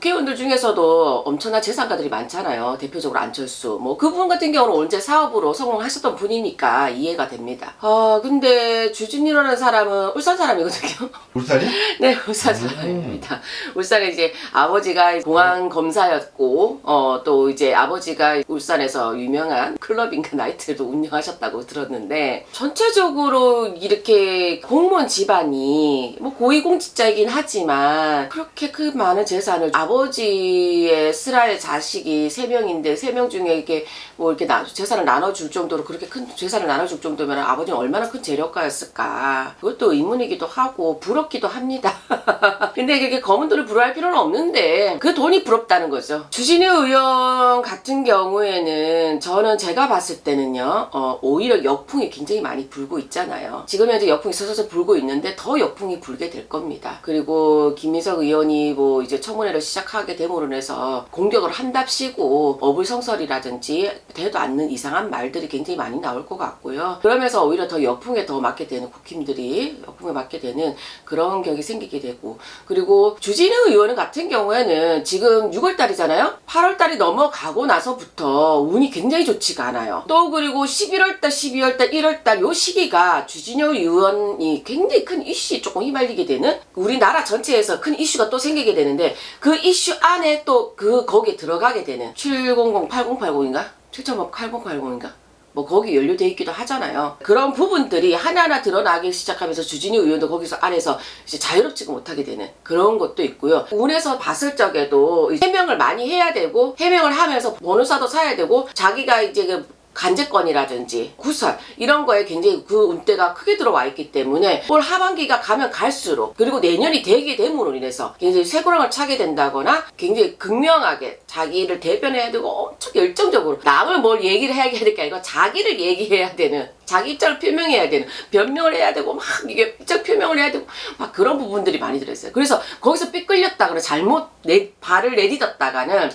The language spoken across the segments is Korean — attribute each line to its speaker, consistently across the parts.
Speaker 1: 국회의원들 중에서도 엄청난 재산가들이 많잖아요. 대표적으로 안철수. 뭐 그분 같은 경우는 언제 사업으로 성공하셨던 분이니까 이해가 됩니다. 아 근데 주진이라는 사람은 울산 사람이거든요.
Speaker 2: 울산이?
Speaker 1: 네, 울산 사람입니다. 울산에 이제 아버지가 공항 검사였고, 어, 또 이제 아버지가 울산에서 유명한 클럽인가 나이트도 운영하셨다고 들었는데, 전체적으로 이렇게 공무원 집안이, 뭐 고위공직자이긴 하지만, 그렇게 그 많은 재산을 아버 지의 슬아의 자식이 세 명인데 세 명 중에 이렇게 뭐 이렇게 나, 재산을 나눠줄 정도로 그렇게 큰 재산을 나눠줄 정도면 아버지는 얼마나 큰 재력가였을까. 그것도 의문이기도 하고, 부럽기도 합니다. 근데 이게 검은 돈을 부러워할 필요는 없는데 그 돈이 부럽다는 거죠. 주진우 의원 같은 경우에는 저는 제가 봤을 때는요, 어, 오히려 역풍이 굉장히 많이 불고 있잖아요. 지금 현재 역풍이 서서서 불고 있는데 더 역풍이 불게 될 겁니다. 그리고 김민석 의원이 뭐 이제 청문회를 시작 하게 됨으로 인해서 공격을 한답시고 어불성설이라든지 되도 않는 이상한 말들이 굉장히 많이 나올 것 같고요. 그러면서 오히려 더 역풍에 더 맞게 되는 국힘들이 역풍에 맞게 되는 그런 격이 생기게 되고 그리고 주진우 의원 같은 경우에는 지금 6월달이잖아요. 8월달이 넘어가고 나서부터 운이 굉장히 좋지가 않아요. 또 그리고 11월달, 12월달, 1월달 요 시기가 주진우 의원이 굉장히 큰 이슈에 조금 휘말리게 되는 우리나라 전체에서 큰 이슈가 또 생기게 되는데 그 이슈 안에 또 그 거기에 들어가게 되는 700, 8080인가? 7080인가? 뭐 거기 연루돼 있기도 하잖아요. 그런 부분들이 하나하나 드러나기 시작하면서 주진우 의원도 거기서 안에서 이제 자유롭지가 못하게 되는 그런 것도 있고요. 운에서 봤을 적에도 이 해명을 많이 해야 되고 해명을 하면서 보너사도 사야 되고 자기가 이제 그 간제권이라든지 구설 이런 거에 굉장히 그 운대가 크게 들어와 있기 때문에 올 하반기가 가면 갈수록 그리고 내년이 되게 됨으로 인해서 굉장히 쇠고랑을 차게 된다거나 굉장히 극명하게 자기를 대변해야 되고 엄청 열정적으로 남을 뭘 얘기를 해야 될게 아니고 자기를 얘기해야 되는 자기 입장을 표명해야 되는 변명을 해야 되고 막 이게 입장 표명을 해야 되고 막 그런 부분들이 많이 들어있어요. 그래서 거기서 삐끌렸다거나 잘못 내 발을 내딛었다가는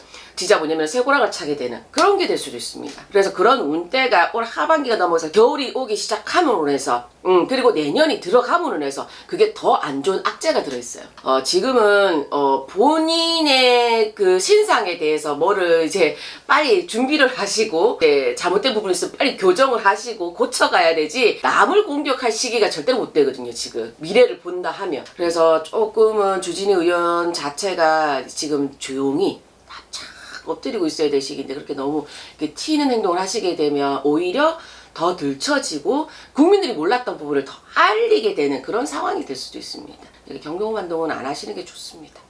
Speaker 1: 뭐냐면 쇠고랑을 차게 되는 그런 게 될 수도 있습니다. 그래서 그런 운대가 올 하반기가 넘어서 겨울이 오기 시작함으로 해서 음 그리고 내년이 들어감으로 해서 그게 더 안 좋은 악재가 들어있어요. 어 지금은 어 본인의 그 신상에 대해서 뭐를 이제 빨리 준비를 하시고 네, 잘못된 부분이 있으면 빨리 교정을 하시고 고쳐가야 되지 남을 공격할 시기가 절대로 못 되거든요 지금 미래를 본다 하면 그래서 조금은 주진희 의원 자체가 지금 조용히 엎드리고 있어야 될 시기인데 그렇게 너무 이렇게 튀는 행동을 하시게 되면 오히려 더 들춰지고 국민들이 몰랐던 부분을 더 알리게 되는 그런 상황이 될 수도 있습니다. 이렇게 경고 반동은 안 하시는 게 좋습니다.